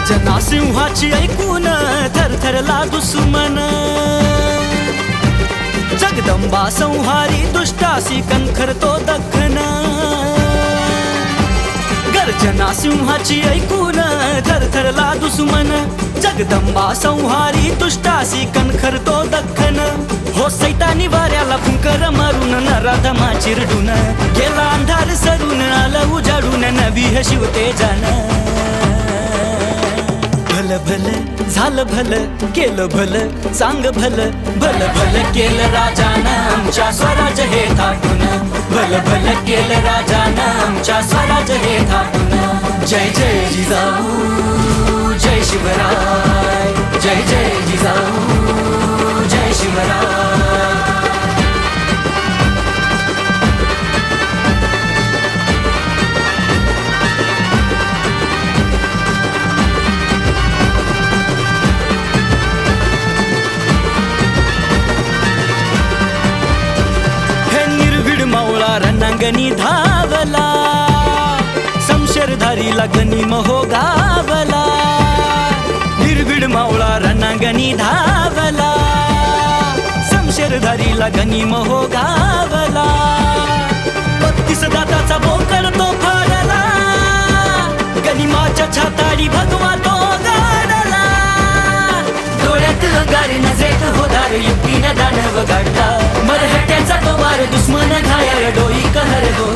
गर्जना सिंहाची ऐकून थरथरला दुसुमन जगदंबा संहारी दुष्टासी कणखर तो दखन गर्जना सिंहाची ऐकून थरथरला दुसुमन जगदंबा संहारी दुष्टासी कणखर तो दखन हो सैतानी वाऱ्याला फुंकर मारून नराधमा चिरडून. गेला अंधार सरून आलं उजाडून नवी हशिवते जाणं भल भल झालं भल केलं भल सांग भल भल भल केलं राजानं आमच्या स्वराज हे थाटून भल भल केलं राजानं आमच्या स्वराज हे थाटून जय जय जिजाऊ जय शिवराय जय जय जिजाऊ. रणांगणी धावला समशेरधारीला गणी महो गावला निर्भीड मावळा रणांगणी धावला समशेरधारीला गणी महो गावला. बत्तीस दाताचा बोकर तो फाडला गनिमाच्या छाताडी भगवा तो गाडला. डोळ्यात गारी नजरेत होदार युक्तीनं दानव गाडला. मरहट्याचा तो वार दुश्मन घायाळ डोई कहर गो